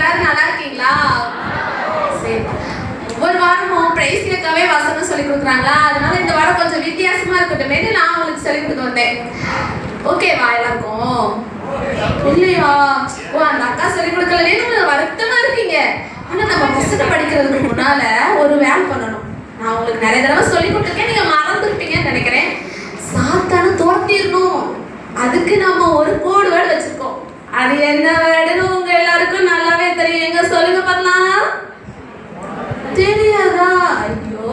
எல்லாரும் நல்லா இருக்கீங்களா? சரி. ஒரு வாரமும் பிரைஸ்க்காவே வசனம் சொல்லி கொடுக்குறாங்களா? அதனால இந்த வாரம் கொஞ்சம் வித்தியாசமா இருக்கட்டுமே நான் உங்களுக்கு சொல்லி கொடுக்க வந்தேன். ஓகேவா எல்லாருக்கும்? இல்லையா? ஓ அந்த அக்கா சொல்லி கொடுக்கலனே உங்களுக்கு வருத்தமா இருக்கீங்க. ஆனா நம்ம புஸ்தகம் படிக்கிறதுக்கு முன்னால ஒரு வேலை பண்ணணும். நான் உங்களுக்கு நிறைய தடவை சொல்லி கொடுத்துருக்கேன். நீங்க மறந்துருப்பீங்கன்னு நினைக்கிறேன். சாத்தான துரத்திடணும் அதுக்கு நம்ம ஒரு கோடு வேர்டு வச்சிருக்கோம். அது என்ன வேர்டுன்னு உங்க எல்லாருக்கும் நல்லா எங்க சொல்லுங்க பார்க்கலாம். தெரியாதா? ஐயோ.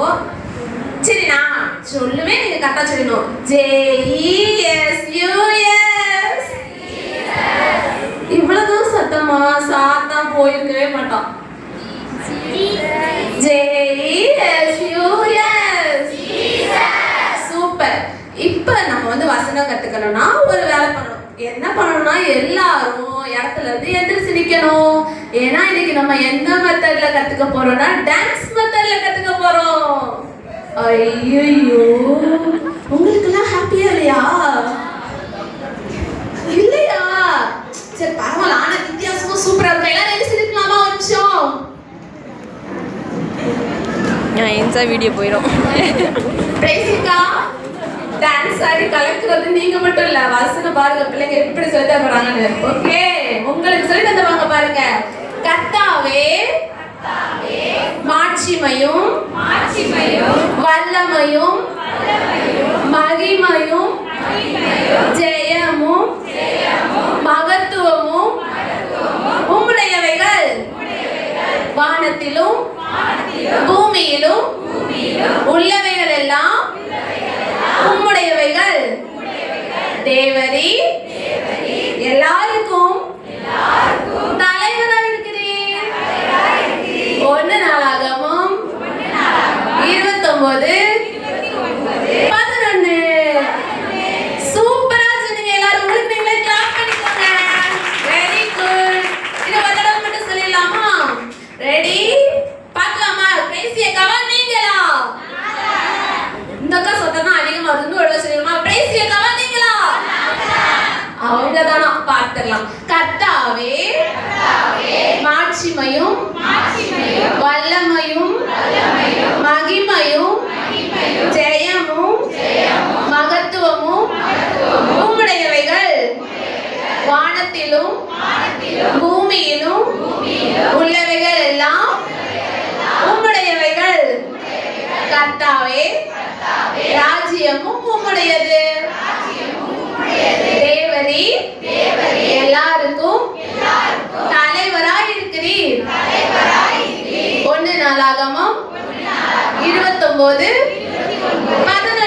சரி நான் சொல்லுமே நீங்க கரெக்டா சொல்லணும் ஜேஇஎஸ் யூஎஸ் இவ்வளவு சத்தமா சாத்தா போயிருக்கவே மாட்டான். கத்துக்கணும்னா ஒரு வேலை பண்ணணும். என்ன பண்ணணும்னா எல்லாரும் இடத்துல இருந்து எந்திரிச்சு நிக்கணும். ஏன்னா இன்னைக்கு நம்ம எந்த மெத்தட்ல கத்துக்க போறோம்னா டான்ஸ் மெத்தட்ல கத்துக்க போறோம். ஐயோ உங்களுக்கெல்லாம் ஹாப்பியா இல்லையா? இல்லையா? சரி பரவாயில்ல. ஆனா வித்தியாசமா சூப்பரா இருக்கும். எல்லாரும் எழுதி இருக்கலாமா ஒரு நிமிஷம். என்ஜாய் வீடியோ போயிடும் பேசிக்கா டான்ஸ் ஆடி கலக்குறது நீங்க மட்டும் இல்ல வசனம் பாருங்க பிள்ளைங்க எப்படி சொல்லி தருவாங்கன்னு ஓகே உங்களுக்கு சொல்லி தந்துருவாங்க பாருங்க. கர்த்தாவே மாட்சிமையும் வல்லமையும் மகிமையும் ஜெயமும் மகத்துவமும் உம்முடையவைகள் வானத்திலும் பூமியிலும் உள்ளவைகள் எல்லாம் உம்முடையவைகள் தேவரி எல்லாருக்கும் பார்த்திடலாம். கர்த்தாவே மாட்சிமையும் வல்லமையும் மகிமையும் ஜெயமும் மகத்துவமும் உம்முடையவைகள். வானத்திலும் பூமியிலும் உள்ளவைகள் எல்லாம் உம்முடையவைகள். கர்த்தாவே ராஜ்யமும் உம்முடையது. தேவரி எல்லாருக்கும் தலைவராய் இருக்கிறீர் ஒன்னு நாளாகமும் இருபத்தொன்பது பதினொன்னு